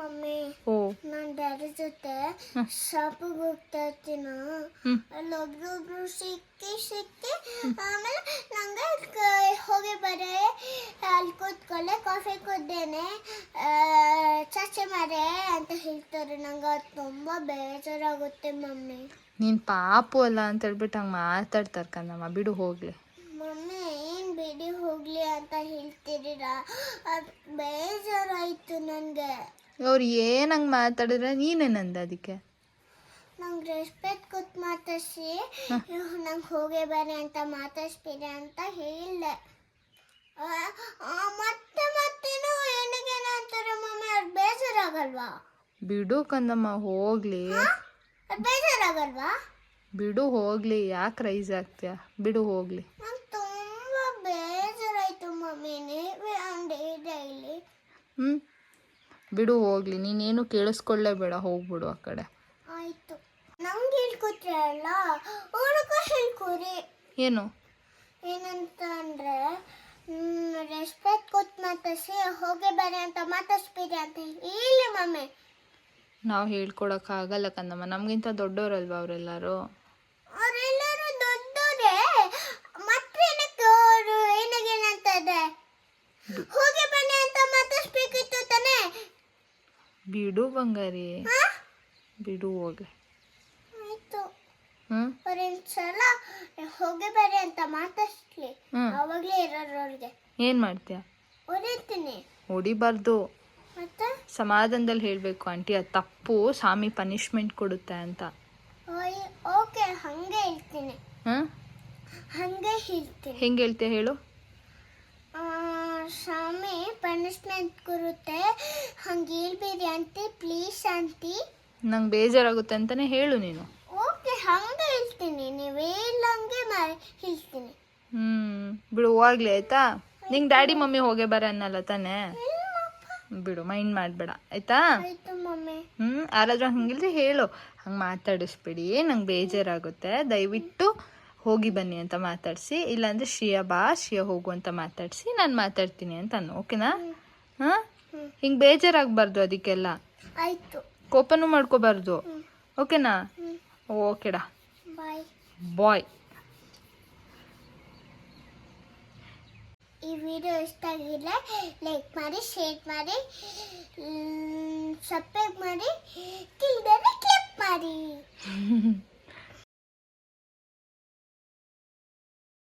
Mummy ನಾನು daddy ಜೊತೆ ಶಾಪಿಗೆ ಹೋಗ್ತಾ ಇರ್ತೀನ ಅಲ್ಲಿ ಒಬ್ರೊಬ್ರು ಸಿಕ್ಕಿ ಸಿಕ್ಕಿ ಆಮೇಲೆ ನಂಗೆ ಹೋಗಿ ಬರೇ ಅಲ್ಲಿ ಕೂತ್ಕೊಳ್ಳೆ ಕಾಫಿ ಕುದ್ದೇನೆ ಚಾಚೆ ಮಾರೆ ಅಂತ ಹೇಳ್ತಾರೆ. ನಂಗೆ ಅದು ತುಂಬ ಬೇಜಾರಾಗುತ್ತೆ ಮಮ್ಮಿ. ನೀನು ಪಾಪು ಅಲ್ಲ ಅಂತ ಹೇಳ್ಬಿಟ್ಟು ಹಂಗೆ ಮಾತಾಡ್ತಾರೆ ಕಣಮ್ಮ ಬಿಡು ಹೋಗ್ಲಿ. ಮಮ್ಮಿ ಏನು ಬಿಡಿ ಹೋಗ್ಲಿ ಅಂತ ಹೇಳ್ತಿದ್ದೀರಾ? ಬೇಜಾರಾಯ್ತು ನನಗೆ ಅವ್ರು ಏನು ಹಂಗೆ ಮಾತಾಡಿದ್ರೆ ನೀನೇನಂದ ಅದಕ್ಕೆ? ನಂಗೆ ರೆಸ್ಪೆಕ್ಟ್ ಕೊಟ್ಟು ಮಾತಾಡ್ಸಿ. ನಂಗೆ ಹೋಗೇ ಬರ್ರಿ ಅಂತ ಮಾತಾಡ್ಸ್ಬೇಡಿ ಅಂತ ಹೇಳಿದೆ. ಮತ್ತೆ ಮತ್ತೇನೋ? ಏನಿಗೇನ ಅಂತಾರೆ ಮಮ್ಮಿ ಅವ್ರು ಬೇಜಾರಾಗಲ್ವಾ? ಬಿಡು ಕಂದಮ್ಮ ಹೋಗ್ಲಿ. ಅದು ಬೇಜಾರಾಗಲ್ವಾ? ಬಿಡು ಹೋಗ್ಲಿ. ಯಾಕೆ ರೈಸ್ ಆಗ್ತೀಯ? ಬಿಡು ಹೋಗ್ಲಿ. ನಂಗೆ ತುಂಬ ಬೇಜಾರಾಯ್ತು ಮಮ್ಮಿ ನೀವೇ ಅಂದೆ ಡೈಲಿ. ಹ್ಞೂ ಬಿಡು ಹೋಗ್ಲಿ. ನೀನೇನು ಕೇಳಿಸ್ಕೊಳ್ಳೇಬೇಡ ಹೋಗ್ಬಿಡು ಆ ಕಡೆ. ಆಯ್ತು. ನಂಗೆ ಹೇಳ್ಕೊಟ್ರೆ ಅಲ್ಲ? ಹೇಳ್ಕೊರಿ ಏನು? ಏನಂತ ಅಂದ್ರೆ ರೆಸ್ಪೆಕ್ಟ್ ಕೊಟ್ಟು ಮಾತಾಡ್ಸಿ ಹೋಗಿ ಬರ್ರಿ ಅಂತ ಮಾತಾಡ್ಸ್ಬೇಡಿ ಅಂತ ಹೇಳಿ. ಮಮ್ಮಿ ನಾವು ಹೇಳ್ಕೊಡೋಕ್ಕಾಗಲ್ಲ ಕಂದಮ್ಮ ನಮಗಿಂತ ದೊಡ್ಡವರಲ್ವಾ ಅವರೆಲ್ಲರೂ ದೊಡ್ಡೋರೇ ಮತ್ತೆ ಏನಕ್ಕೆ ಅವರು ಏನಾಗೇನಂತ ಇದೆ ಹೋಗಿ ಬನ್ನಿ ಅಂತ ಮಾತಾಡ್ಸ್ಬೇಕಿತ್ತು ತಾನೇ ಬಿಡು ಬಂಗಾರಿ. ಬಿಡು ಹೋಗಿ. ಸಲ ಹೋಗಿ ಬರ್ರಿ ಅಂತ ಮಾತಾಡ್ಸ್ಲಿ. ಅವಾಗಲೇ ಇರೋರು ಅವ್ರಿಗೆ. ಏನು ಮಾಡ್ತೀಯ? ಹೊಡಿತೀನಿ ಹೊಡಿಬಾರ್ದು. ಮತ್ತೆ? ಸಮಾಧಾನದಲ್ಲಿ ಹೇಳಬೇಕು ಆಂಟಿ ಅದು ತಪ್ಪು ಸ್ವಾಮಿ ಪನಿಷ್ಮೆಂಟ್ ಕೊಡುತ್ತೆ ಅಂತ. ಓಕೆ ಹಂಗೆ ಹೇಳ್ತೀನಿ. ಹಂಗೆ ಹೇಳ್ತೀನಿ. ಹೆಂಗೆ ಹೇಳ್ತೀಯ ಹೇಳು? ಸ್ವಾಮಿ ಪನಿಷ್ಮೆಂಟ್ ಕೊಡುತ್ತೆ. ಹಂಗೆ ಹೇಳ್ಬೇಡಿ ಅಂತ ಪ್ಲೀಸ್ ಅಂತಿ ನಂಗೆ ಬೇಜಾರಾಗುತ್ತೆ ಅಂತಾನೆ ಹೇಳು ನೀನು. ಓಕೆ ಹಂಗೆ ಹೇಳ್ತೀನಿ. ನೀವು ಹೇಳಂಗೆ ಮಾಡಿ ಹೇಳ್ತೀನಿ. ಹ್ಞೂ ಬಿಡು ಹೋಗ್ಲಿ ಆಯ್ತಾ? ನಿಂಗೆ ಡ್ಯಾಡಿ ಮಮ್ಮಿ ಹೋಗೇ ಬರ ಅನ್ನಲ್ಲ ತಾನೇ? ಬಿಡು ಮೈಂಡ್ ಮಾಡಬೇಡ ಆಯ್ತಾ? ಹ್ಮ್ ಯಾರಾದ್ರೂ ಹಂಗಿಲ್ರಿ ಹೇಳು. ಹಂಗೆ ಮಾತಾಡಿಸ್ಬೇಡಿ ನಂಗೆ ಬೇಜಾರಾಗುತ್ತೆ. ದಯವಿಟ್ಟು ಹೋಗಿ ಬನ್ನಿ ಅಂತ ಮಾತಾಡಿಸಿ ಇಲ್ಲಾಂದ್ರೆ ಶ್ರೇಯ ಬಾ ಶ್ರೇಯ ಹೋಗು ಅಂತ ಮಾತಾಡಿಸಿ ನಾನು ಮಾತಾಡ್ತೀನಿ ಅಂತ ಅನ್ನು ಓಕೆನಾ? ಹಾಂ. ಹಿಂಗೆ ಬೇಜಾರಾಗಬಾರ್ದು ಅದಕ್ಕೆಲ್ಲ. ಆಯ್ತು. ಕೋಪನೂ ಮಾಡ್ಕೋಬಾರ್ದು. ಓಕೆನಾ? ಓಕೆಡ. ಬಾಯ್. ಈ ವಿಡಿಯೋ ಇಷ್ಟ ಆಗಿದ್ರೆ ಲೈಕ್ ಮಾಡಿ ಶೇರ್ ಮಾಡಿ ಸಬ್ಸ್ಕ್ರೈಬ್ ಮಾಡಿ ತಿಳಿದರೆ ಕ್ಲಿಕ್ ಮಾಡಿ.